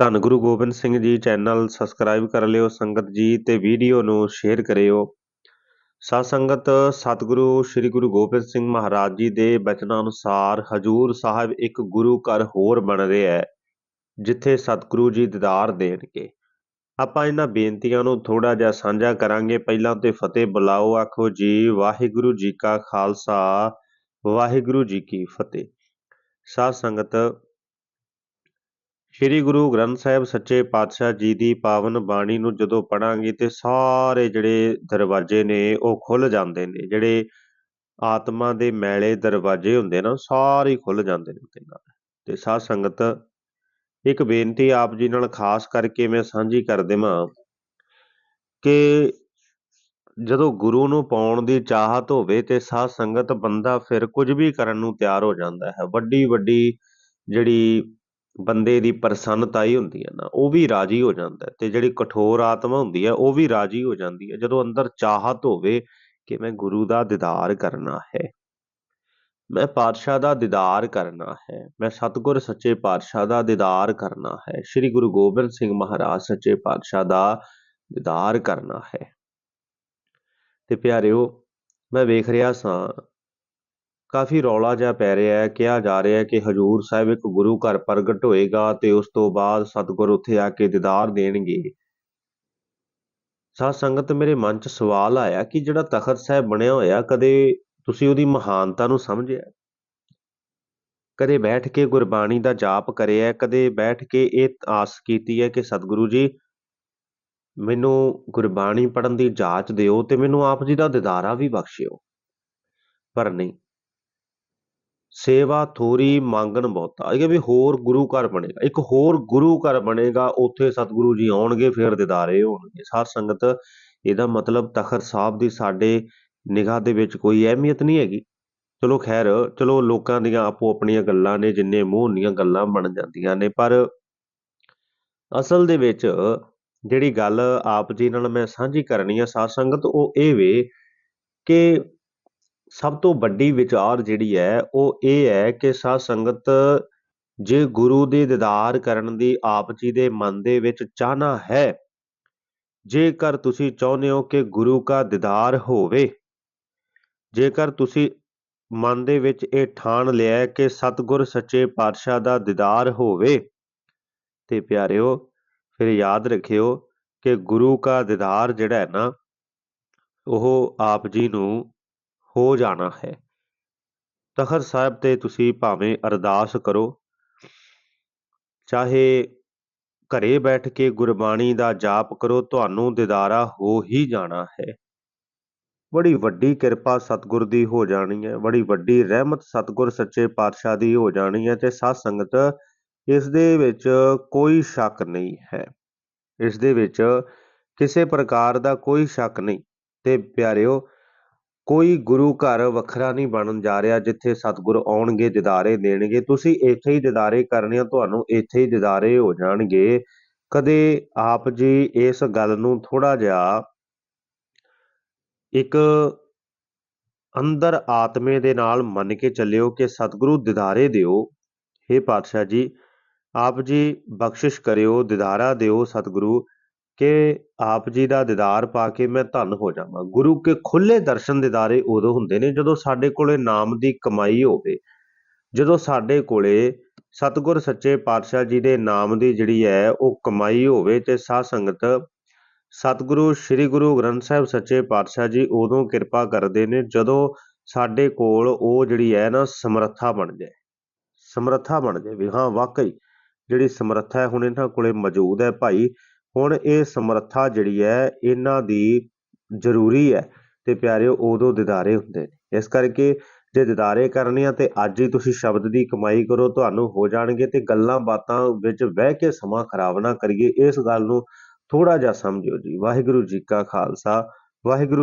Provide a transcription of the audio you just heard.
ਧੰਨ Guru Gobind Singh ji channel subscribe ਕਰ ਲਿਓ, ਸੰਗਤ ਜੀ ਤੇ ਵੀਡੀਓ ਨੂੰ ਸ਼ੇਅਰ ਕਰਿਓ। ਸਾਧ ਸੰਗਤ, ਸਤਿਗੁਰੂ ਸ੍ਰੀ ਗੁਰੂ ਗੋਬਿੰਦ ਸਿੰਘ ਮਹਾਰਾਜ ਜੀ ਦੇ ਬਚਨਾਂ ਅਨੁਸਾਰ ਹਜੂਰ ਸਾਹਿਬ ਇੱਕ ਗੁਰੂ ਘਰ ਹੋਰ ਬਣ ਰਿਹਾ ਹੈ, ਜਿੱਥੇ ਸਤਿਗੁਰੂ ਜੀ ਦੀਦਾਰ ਦੇਣਗੇ। ਆਪਾਂ ਇਹਨਾਂ ਬੇਨਤੀਆਂ ਨੂੰ ਥੋੜਾ ਜਿਹਾ ਸਾਂਝਾ ਕਰਾਂਗੇ। ਪਹਿਲਾਂ ਤੇ ਫਤਿਹ ਬੁਲਾਓ, ਆਖੋ ਜੀ, ਵਾਹਿਗੁਰੂ ਜੀ ਕਾ ਖਾਲਸਾ, ਵਾਹਿਗੁਰੂ ਜੀ ਕੀ ਫਤਿਹ। ਸਾਧ ਸੰਗਤ ਸ੍ਰੀ ਗੁਰੂ ਗ੍ਰੰਥ ਸਾਹਿਬ ਸੱਚੇ ਪਾਤਸ਼ਾਹ ਜੀ ਦੀ ਪਾਵਨ ਬਾਣੀ ਨੂੰ ਜਦੋਂ ਪੜਾਂਗੇ ਤੇ ਸਾਰੇ ਜਿਹੜੇ ਦਰਵਾਜ਼ੇ ਨੇ ਉਹ ਖੁੱਲ ਜਾਂਦੇ ਨੇ, ਜਿਹੜੇ ਆਤਮਾ ਦੇ ਮੈਲੇ ਦਰਵਾਜ਼ੇ ਹੁੰਦੇ ਨਾ ਸਾਰੇ ਖੁੱਲ ਜਾਂਦੇ ਨੇ ਉਹਦੇ ਨਾਲ। ਤੇ ਸਾਧ ਸੰਗਤ, ਇੱਕ ਬੇਨਤੀ ਆਪ ਜੀ ਨਾਲ ਖਾਸ ਕਰਕੇ ਮੈਂ ਸਾਂਝੀ ਕਰ ਦੇਵਾਂ ਕਿ ਜਦੋਂ ਗੁਰੂ ਨੂੰ ਪਾਉਣ ਦੀ ਚਾਹਤ ਹੋਵੇ ਤੇ ਸਾਧ ਸੰਗਤ ਬੰਦਾ ਫਿਰ ਕੁਝ ਵੀ ਕਰਨ ਨੂੰ ਤਿਆਰ ਹੋ ਜਾਂਦਾ ਹੈ। ਵੱਡੀ ਵੱਡੀ ਜਿਹੜੀ ਬੰਦੇ ਦੀ ਪ੍ਰਸੰਨਤਾ ਹੀ ਹੁੰਦੀ ਹੈ ਨਾ, ਉਹ ਵੀ ਰਾਜੀ ਹੋ ਜਾਂਦਾ ਹੈ ਤੇ ਜਿਹੜੀ ਕਠੋਰ ਆਤਮਾ ਹੁੰਦੀ ਹੈ, ਉਹ ਵੀ ਰਾਜੀ ਹੋ ਜਾਂਦੀ ਹੈ। ਜਦੋਂ ਅੰਦਰ ਚਾਹਤ ਹੋਵੇ ਕਿ ਮੈਂ ਗੁਰੂ ਦਾ ਦੀਦਾਰ ਕਰਨਾ ਹੈ, ਮੈਂ ਪਾਤਸ਼ਾਹ ਦਾ ਦੀਦਾਰ ਕਰਨਾ ਹੈ, ਮੈਂ ਸਤਿਗੁਰ ਸੱਚੇ ਪਾਤਸ਼ਾਹ ਦਾ ਦੀਦਾਰ ਕਰਨਾ ਹੈ, ਸ੍ਰੀ ਗੁਰੂ ਗੋਬਿੰਦ ਸਿੰਘ ਮਹਾਰਾਜ ਸੱਚੇ ਪਾਤਸ਼ਾਹ ਦਾ ਦੀਦਾਰ ਕਰਨਾ ਹੈ। ਤੇ ਪਿਆਰਿਓ, ਮੈਂ ਵੇਖ ਰਿਹਾ ਸਾਂ ਕਾਫੀ ਰੌਲਾ ਜਿਹਾ ਪੈ ਰਿਹਾ ਹੈ, ਕਿਹਾ ਜਾ ਰਿਹਾ ਹੈ ਕਿ ਹਜੂਰ ਸਾਹਿਬ ਇੱਕ ਗੁਰੂ ਘਰ ਪ੍ਰਗਟ ਹੋਏਗਾ ਤੇ ਉਸ ਤੋਂ ਬਾਅਦ ਸਤਿਗੁਰ ਉੱਥੇ ਆ ਕੇ ਦੀਦਾਰ ਦੇਣਗੇ। ਸਾਧ ਸੰਗਤ, ਮੇਰੇ ਮਨ 'ਚ ਸਵਾਲ ਆਇਆ ਕਿ ਜਿਹੜਾ ਤਖਤ ਸਾਹਿਬ ਬਣਿਆ ਹੋਇਆ, ਕਦੇ ਤੁਸੀਂ ਉਹਦੀ ਮਹਾਨਤਾ ਨੂੰ ਸਮਝਿਆ? ਕਦੇ ਬੈਠ ਕੇ ਗੁਰਬਾਣੀ ਦਾ ਜਾਪ ਕਰਿਆ? ਕਦੇ ਬੈਠ ਕੇ ਇਹ ਆਸ ਕੀਤੀ ਹੈ ਕਿ ਸਤਿਗੁਰੂ ਜੀ, ਮੈਨੂੰ ਗੁਰਬਾਣੀ ਪੜਨ ਦੀ ਜਾਚ ਦਿਓ ਤੇ ਮੈਨੂੰ ਆਪ ਜੀ ਦਾ ਦਿਦਾਰਾ ਵੀ ਬਖਸ਼ਿਓ? ਪਰ ਨਹੀਂ। ਸੇਵਾ, ਥੋਰੀ, ਮੰਗਣ ਬਹੁਤਾ ਇਹ ਵੀ ਹੋਰ ਗੁਰੂ ਘਰ ਬਣੇਗਾ। ਇੱਕ ਹੋਰ ਗੁਰੂ ਘਰ ਬਣੇਗਾ, ਉੱਥੇ ਸਤਿਗੁਰੂ ਜੀ ਆਉਣਗੇ, ਫਿਰ ਦਿਦਾਰੇ ਹੋਣਗੇ। ਸਾਧ ਸੰਗਤ, ਇਹਦਾ ਮਤਲਬ ਤਖਤ ਸਾਹਿਬ ਦੀ ਸਾਡੇ ਨਿਗਾਹ ਦੇ ਵਿੱਚ ਕੋਈ ਅਹਿਮੀਅਤ ਨਹੀਂ ਹੈਗੀ। ਚਲੋ ਖੈਰ, ਚਲੋ ਲੋਕਾਂ ਦੀਆਂ ਆਪੋ ਆਪਣੀਆਂ ਗੱਲਾਂ ਨੇ, ਜਿੰਨੇ ਮੂੰਹ ਹੁੰਦੀਆਂ ਗੱਲਾਂ ਬਣ ਜਾਂਦੀਆਂ ਨੇ, ਪਰ ਅਸਲ ਦੇ ਵਿੱਚ ਜਿਹੜੀ ਗੱਲ ਆਪ ਜੀ ਨਾਲ ਮੈਂ ਸਾਂਝੀ ਕਰਨੀ ਆ ਸਾਧ ਸੰਗਤ, ਉਹ ਇਹ ਵੇ ਕਿ ਸਭ ਤੋਂ ਵੱਡੀ ਵਿਚਾਰ ਜਿਹੜੀ ਹੈ, ਉਹ ਇਹ ਹੈ ਕਿ ਸਾਧ ਸੰਗਤ ਜੇ ਗੁਰੂ ਦੇ ਦੀਦਾਰ ਕਰਨ ਦੀ ਆਪ ਜੀ ਦੇ ਮਨ ਦੇ ਵਿੱਚ ਚਾਹਨਾ ਹੈ, ਜੇਕਰ ਤੁਸੀਂ ਚਾਹੁੰਦੇ ਹੋ ਕਿ ਗੁਰੂ ਦਾ ਦੀਦਾਰ ਹੋਵੇ, ਜੇਕਰ ਤੁਸੀਂ ਮਨ ਦੇ ਵਿੱਚ ਇਹ ਠਾਣ ਲਿਆ ਕਿ ਸਤਿਗੁਰ ਸੱਚੇ ਪਾਤਸ਼ਾਹ ਦਾ ਦੀਦਾਰ ਹੋਵੇ, ਤੇ ਪਿਆਰਿਓ, ਫਿਰ ਯਾਦ ਰੱਖਿਓ ਕਿ ਗੁਰੂ ਦਾ ਦੀਦਾਰ ਜਿਹੜਾ ਹੈ ਨਾ, ਉਹ ਆਪ ਜੀ ਨੂੰ ਹੋ ਜਾਣਾ ਹੈ। ਤਖਤ ਸਾਹਿਬ ਤੇ ਤੁਸੀਂ ਭਾਵੇਂ ਅਰਦਾਸ ਕਰੋ। ਚਾਹੇ ਘਰੇ ਬੈਠ ਕੇ ਗੁਰਬਾਣੀ ਦਾ ਜਾਪ ਕਰੋ, ਤੁਹਾਨੂੰ ਦਿਦਾਰਾ ਹੋ ਹੀ ਜਾਣਾ ਹੈ। ਬੜੀ ਵੱਡੀ ਕਿਰਪਾ ਸਤਿਗੁਰ ਦੀ ਹੋ ਜਾਣੀ ਹੈ। ਬੜੀ ਵੱਡੀ ਰਹਿਮਤ ਸਤਿਗੁਰ ਸੱਚੇ ਪਾਤਸ਼ਾਹ ਦੀ ਹੋ ਜਾਣੀ ਹੈ ਤੇ ਸਾਧ ਸੰਗਤ ਇਸ ਦੇ ਵਿੱਚ ਕੋਈ ਸ਼ੱਕ ਨਹੀਂ ਹੈ। ਇਸ ਦੇ ਵਿੱਚ ਕਿਸੇ ਪ੍ਰਕਾਰ ਦਾ ਕੋਈ ਸ਼ੱਕ ਨਹੀਂ। ਤੇ ਪਿਆਰਿਓ ਕੋਈ ਗੁਰੂ ਘਰ ਵੱਖਰਾ ਨਹੀਂ ਬਣਨ ਜਾ ਰਿਹਾ ਜਿੱਥੇ ਸਤਿਗੁਰ ਆਉਣਗੇ, ਦਿਦਾਰੇ ਦੇਣਗੇ। ਤੁਸੀਂ ਇੱਥੇ ਹੀ ਦਿਦਾਰੇ ਕਰਨੇ ਆ, ਤੁਹਾਨੂੰ ਇੱਥੇ ਹੀ ਦਿਦਾਰੇ ਹੋ ਜਾਣਗੇ। ਕਦੇ ਆਪ ਜੀ ਇਸ ਗੱਲ ਨੂੰ ਥੋੜਾ ਜਿਹਾ ਇੱਕ ਅੰਦਰ ਆਤਮੇ ਦੇ ਨਾਲ ਮੰਨ ਕੇ ਚੱਲਿਓ ਕਿ ਸਤਿਗੁਰੂ ਦਿਦਾਰੇ ਦਿਓ। हे ਪਾਤਸ਼ਾਹ ਜੀ, ਆਪ ਜੀ ਬਖਸ਼ਿਸ਼ ਕਰਿਓ, ਦਿਦਾਰਾ ਦਿਓ ਸਤਿਗੁਰੂ। ਕਿ ਆਪ ਜੀ ਦਾ ਦੀਦਾਰ ਪਾ ਕੇ ਮੈਂ ਧੰਨ ਹੋ ਜਾਵਾਂ। ਗੁਰੂ ਕੇ ਖੁੱਲੇ ਦਰਸ਼ਨ ਦੀਦਾਰੇ ਉਦੋਂ ਹੁੰਦੇ ਨੇ ਜਦੋਂ ਸਾਡੇ ਕੋਲੇ ਨਾਮ ਦੀ ਕਮਾਈ ਹੋਵੇ। ਜਦੋਂ ਸਾਡੇ ਕੋਲੇ ਸਤਿਗੁਰ ਸੱਚੇ ਪਾਤਸ਼ਾਹ ਜੀ ਦੇ ਨਾਮ ਦੀ ਜਿਹੜੀ ਹੈ ਉਹ ਕਮਾਈ ਹੋਵੇ ਤੇ ਸਾਧ ਸੰਗਤ ਸਤਿਗੁਰੂ, ਸ੍ਰੀ ਗੁਰੂ ਗ੍ਰੰਥ ਸਾਹਿਬ ਸੱਚੇ ਪਾਤਸ਼ਾਹ ਜੀ ਉਦੋਂ ਕਿਰਪਾ ਕਰਦੇ ਨੇ ਜਦੋਂ ਸਾਡੇ ਕੋਲ ਉਹ ਜਿਹੜੀ ਹੈ ਨਾ ਸਮਰੱਥਾ ਬਣ ਜਾਏ। ਸਮਰੱਥਾ ਬਣ ਜਾਏ ਵੀ ਹਾਂ, ਵਾਕਈ ਜਿਹੜੀ ਸਮਰੱਥਾ ਹੈ ਹੁਣ ਇਹਨਾਂ ਕੋਲੇ ਮੌਜੂਦ ਹੈ ਭਾਈ ਹੁਣ ਇਹ ਸਮਰੱਥਾ ਜਿਹੜੀ ਹੈ, ਇਹਨਾਂ ਦੀ ਜ਼ਰੂਰੀ ਹੈ ਤੇ ਪਿਆਰਿਓ, ਉਦੋਂ ਦਿਦਾਰੇ ਹੁੰਦੇ ਨੇ। ਇਸ ਕਰਕੇ ਜੇ ਦਿਦਾਰੇ ਕਰਨੇ ਆ ਤੇ ਅੱਜ ਹੀ ਤੁਸੀਂ ਸ਼ਬਦ ਦੀ ਕਮਾਈ ਕਰੋ, ਤੁਹਾਨੂੰ ਹੋ ਜਾਣਗੇ ਤੇ ਗੱਲਾਂ ਬਾਤਾਂ ਵਿੱਚ ਬਹਿ ਕੇ ਸਮਾਂ ਖਰਾਬ ਨਾ ਕਰੀਏ। ਇਸ ਗੱਲ ਨੂੰ ਥੋੜਾ ਜਿਹਾ ਸਮਝਿਓ ਜੀ। ਵਾਹਿਗੁਰੂ ਜੀ ਕਾ ਖਾਲਸਾ, ਵਾਹਿਗੁਰੂ